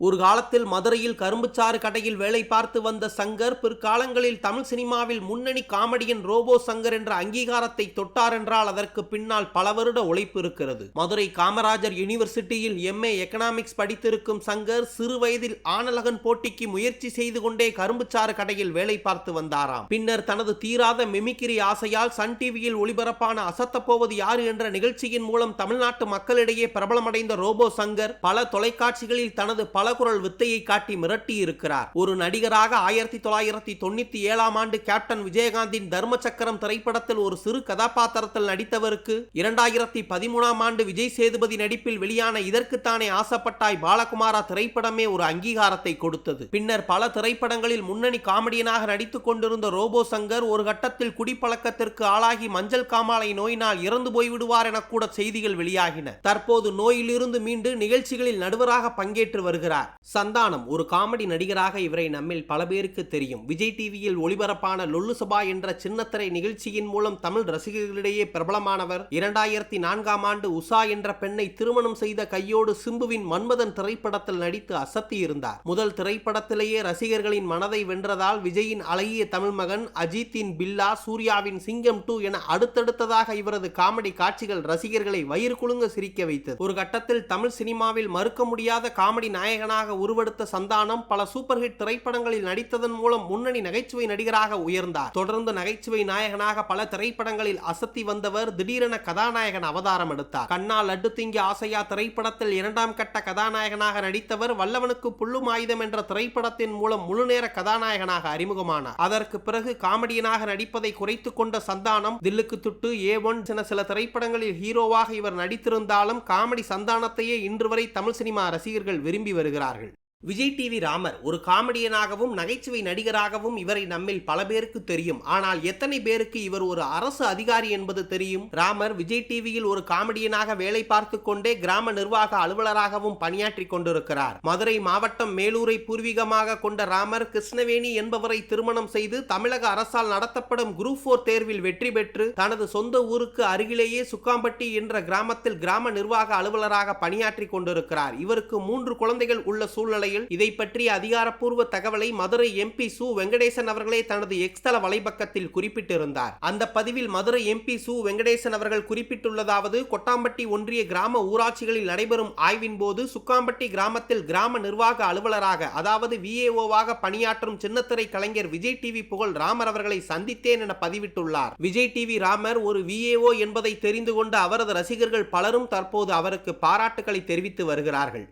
ஒரு காலத்தில் மதுரையில் கரும்புச்சாறு கடையில் வேலை பார்த்து வந்த சங்கர் பிற்காலங்களில் தமிழ் சினிமாவில் முன்னணி காமெடியன் ரோபோ சங்கர் என்ற அங்கீகாரத்தை தொட்டார் என்றால் அதற்கு பின்னால் பல வருட உழைப்பு இருக்கிறது. மதுரை காமராஜர் யூனிவர்சிட்டியில் எம்ஏ எக்கனாமிக்ஸ் படித்திருக்கும் சங்கர் சிறு வயதில் ஆனலகன் போட்டிக்கு முயற்சி செய்து கொண்டே கரும்புச்சாறு கடையில் வேலை பார்த்து வந்தாராம். பின்னர் தனது தீராத மிமிக்கிரி ஆசையால் சன் டிவியில் ஒளிபரப்பான அசத்தப்போவது யாரு என்ற நிகழ்ச்சியின் மூலம் தமிழ்நாட்டு மக்களிடையே பிரபலமடைந்த ரோபோ சங்கர் பல தொலைக்காட்சிகளில் தனது பல பலகுரல் வித்தையை காட்டி மிரட்டி இருக்கிறார் ஒரு நடிகராக ஆயிரத்தி தொள்ளாயிரத்தி தொண்ணூத்தி ஏழாம் ஆண்டு கேப்டன் விஜயகாந்தின் தர்ம சக்கரம் திரைப்படத்தில் ஒரு சிறு கதாபாத்திரத்தில் நடித்தவருக்கு இரண்டாயிரத்தி பதிமூணாம் ஆண்டு விஜய் சேதுபதி நடிப்பில் வெளியான இதற்குத்தானே ஆசைப்பட்டாய் பாலகுமாரா திரைப்படமே ஒரு அங்கீகாரத்தை கொடுத்தது. பின்னர் பல திரைப்படங்களில் முன்னணி காமெடியனாக நடித்துக் கொண்டிருந்த ரோபோ சங்கர் ஒரு கட்டத்தில் குடிப்பழக்கத்திற்கு ஆளாகி மஞ்சள் காமாலை நோயினால் இறந்து போய்விடுவார் என கூட செய்திகள் வெளியாகின. தற்போது நோயிலிருந்து மீண்டு நிகழ்ச்சிகளில் நடுவராக பங்கேற்று வருகிறார். சந்தானம் ஒரு காமெடி நடிகராக இவரை நம்மில் பல பேருக்கு தெரியும். விஜய் டிவியில் ஒளிபரப்பான லொல்லு சபா என்ற சின்னத்திரை நிகழ்ச்சியின் மூலம் தமிழ் ரசிகர்களிடையே பிரபலமானவர். இரண்டாயிரத்தி நான்காம் ஆண்டு உஷா என்ற பெண்ணை திருமணம் செய்த கையோடு சிம்புவின் மன்மதன் திரைப்படத்தில் நடித்து அசத்தி இருந்தார் முதல் திரைப்படத்திலேயே ரசிகர்களின் மனதை வென்றதால் விஜயின் அழகிய தமிழ் மகன் அஜித்தின் பில்லா சூர்யாவின் சிங்கம் டூ என அடுத்தடுத்ததாக இவரது காமெடி காட்சிகள் ரசிகர்களை வயிறு குலுங்க சிரிக்க வைத்தது. ஒரு கட்டத்தில் தமிழ் சினிமாவில் மறுக்க முடியாத காமெடி நாயகன் நாயகனாக உருவெடுத்த சந்தானம் பல சூப்பர் ஹிட் திரைப்படங்களில் நடித்ததன் மூலம் முன்னணி நகைச்சுவை நடிகராக உயர்ந்தார். தொடர்ந்து நகைச்சுவை நாயகனாக பல திரைப்படங்களில் அசத்தி வந்தவர் திடீரென கதாநாயகன் அவதாரம் எடுத்தார். கண்ணா லட்டு திங்கி ஆசையா திரைப்படத்தில் இரண்டாம் கட்ட கதாநாயகனாக நடித்தவர் வல்லவனுக்கு புல்லும் ஆயுதம் என்ற திரைப்படத்தின் மூலம் முழுநேர கதாநாயகனாக அறிமுகமானார். அதற்கு பிறகு காமெடியனாக நடிப்பதை குறைத்துக் கொண்ட சந்தானம் தில்லுக்கு துட்டு ஏ ஒன் என சில திரைப்படங்களில் ஹீரோவாக இவர் நடித்திருந்தாலும் காமெடி சந்தானத்தையே இன்று வரை தமிழ் சினிமா ரசிகர்கள் விரும்பி வருகிறார்கள் விஜய் டிவி ராமர் ஒரு காமெடியனாகவும் நகைச்சுவை நடிகராகவும் இவரை நம்மில் பல பேருக்கு தெரியும். ஆனால் எத்தனை பேருக்கு இவர் ஒரு அரசு அதிகாரி என்பது தெரியும்? ராமர் விஜய் டிவியில் ஒரு காமெடியனாக வேலை பார்த்து கொண்டே கிராம நிர்வாக அலுவலராகவும் பணியாற்றி கொண்டிருக்கிறார். மதுரை மாவட்டம் மேலூரை பூர்வீகமாக கொண்ட ராமர் கிருஷ்ணவேணி என்பவரை திருமணம் செய்து தமிழக அரசால் நடத்தப்படும் குரூப் போர் தேர்வில் வெற்றி பெற்று தனது சொந்த ஊருக்கு அருகிலேயே சுக்காம்பட்டி என்ற கிராமத்தில் கிராம நிர்வாக அலுவலராக பணியாற்றி கொண்டிருக்கிறார். இவருக்கு மூன்று குழந்தைகள் உள்ள சூழ்நிலை நிலையில் இதை பற்றிய அதிகாரப்பூர்வ தகவலை மதுரை எம்பி சு வெங்கடேசன் அவர்களே தனது எக்ஸ்தல வலைபக்கத்தில் குறிப்பிட்டிருந்தார். அந்த பதிவில் மதுரை எம்பி சு வெங்கடேசன் அவர்கள் குறிப்பிட்டுள்ளதாவது கொட்டாம்பட்டி ஒன்றிய கிராம ஊராட்சிகளில் நடைபெறும் ஆய்வின் போது சுக்காம்பட்டி கிராமத்தில் கிராம நிர்வாக அலுவலராக அதாவது விஏஓவாக பணியாற்றும் சின்னத்திரை கலைஞர் விஜய் டிவி புகழ் ராமர் அவர்களை சந்தித்தேன் என பதிவிட்டுள்ளார். விஜய் டிவி ராமர் ஒரு விஏஓ என்பதை தெரிந்து கொண்ட அவரது ரசிகர்கள் பலரும் தற்போது அவருக்கு பாராட்டுகளை தெரிவித்து வருகிறார்கள்.